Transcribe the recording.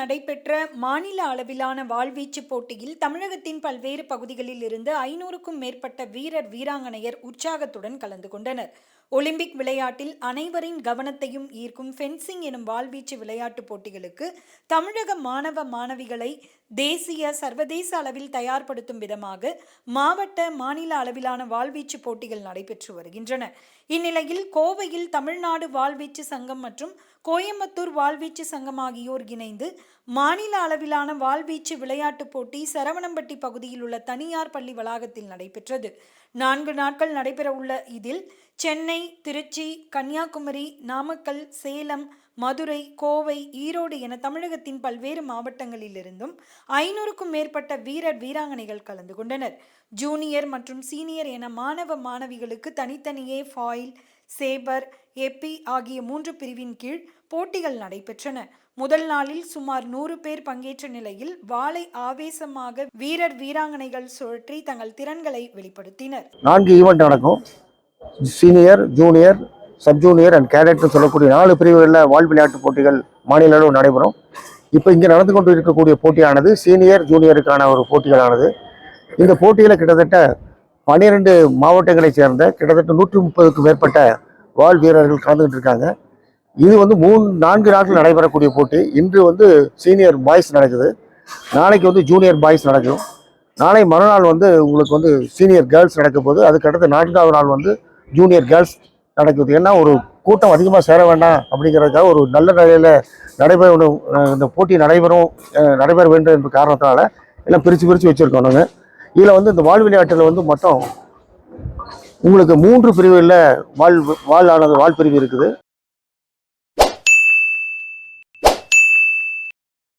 நடைபெற்ற மாநில அளவிலான வாழ்வீச்சு போட்டியில் தமிழகத்தின் பல்வேறு பகுதிகளில் இருந்து ஐநூறுக்கும் மேற்பட்ட வீரர் வீராங்கனையர் உற்சாகத்துடன் கலந்து கொண்டனர். ஒலிம்பிக் விளையாட்டில் அனைவரின் கவனத்தையும் ஈர்க்கும் ஃபென்சிங் எனும் வாழ்வீச்சு விளையாட்டுப் போட்டிகளுக்கு தமிழக மாணவ மாணவிகளை தேசிய சர்வதேச அளவில் தயார்படுத்தும் விதமாக மாவட்ட மாநில அளவிலான வாழ்வீச்சு போட்டிகள் நடைபெற்று வருகின்றன. இந்நிலையில் கோவையில் தமிழ்நாடு வாழ்வீச்சு சங்கம் மற்றும் கோயம்புத்தூர் வாழ்வீச்சு சங்கம் ஆகியோர் இணைந்து மாநில அளவிலான வாள்வீச்சு விளையாட்டுப் போட்டி சரவணம்பட்டி பகுதியில் உள்ள தனியார் பள்ளி வளாகத்தில் நடைபெற்றது. நான்கு நாட்கள் நடைபெறவுள்ள இதில் சென்னை திருச்சி கன்னியாகுமரி நாமக்கல் சேலம் மதுரை கோவை ஈரோடு என தமிழகத்தின் பல்வேறு மாவட்டங்களிலிருந்தும் ஐநூறுக்கும் மேற்பட்ட வீரர் வீராங்கனைகள் கலந்து கொண்டனர். ஜூனியர் மற்றும் சீனியர் என மாணவ மாணவிகளுக்கு தனித்தனியே ஃபாயில் சேபர் எப்பி ஆகிய மூன்று பிரிவின் கீழ் போட்டிகள் நடைபெற்றன. முதல் நாளில் சுமார் நூறு பேர் பங்கேற்ற நிலையில் வாளை ஆவேசமாக வீரர் வீராங்கனைகள் சுழற்றி தங்கள் திறன்களை வெளிப்படுத்தினர். நான்கு ஈவெண்ட் நடக்கும். Senior junior sub junior and கேடட்னு சொல்லக்கூடிய நாலு பிரிவுகளில் வால் விளையாட்டு போட்டிகள் மாநில அளவு நடைபெறும். இப்போ இங்கே நடந்து கொண்டு இருக்கக்கூடிய போட்டியானது சீனியர் ஜூனியருக்கான ஒரு போட்டிகளானது. இந்த போட்டியில் கிட்டத்தட்ட பன்னிரெண்டு மாவட்டங்களைச் சேர்ந்த கிட்டத்தட்ட நூற்றி முப்பதுக்கும் மேற்பட்ட வால் வீரர்கள் கலந்துக்கிட்டு இருக்காங்க. இது வந்து மூணு நான்கு நாட்கள் நடைபெறக்கூடிய போட்டி. இன்று வந்து சீனியர் பாய்ஸ் நடக்குது. நாளைக்கு வந்து ஜூனியர் பாய்ஸ் நடக்கும். நாளை மறுநாள் வந்து உங்களுக்கு வந்து சீனியர் கேர்ள்ஸ் நடக்க போது அதுக்கு அடுத்து நான்காவது நாள் வந்து ஜூனியர் கேர்ள்ஸ் நடக்குது. ஏன்னா ஒரு கூட்டம் அதிகமாக சேர வேண்டாம் அப்படிங்கிறதுக்காக ஒரு நல்ல நிலையில் நடைபெறணும் இந்த போட்டி நடைபெறும் நடைபெற வேண்டும் என்ற காரணத்தினால எல்லாம் பிரித்து பிரித்து வச்சுருக்கோம் நாங்கள் இதில் வந்து இந்த வாழ் விளையாட்டில் வந்து மொத்தம் உங்களுக்கு மூன்று பிரிவுகளில் வாழ் வாழ் ஆனது வாழ் பிரிவு இருக்குது.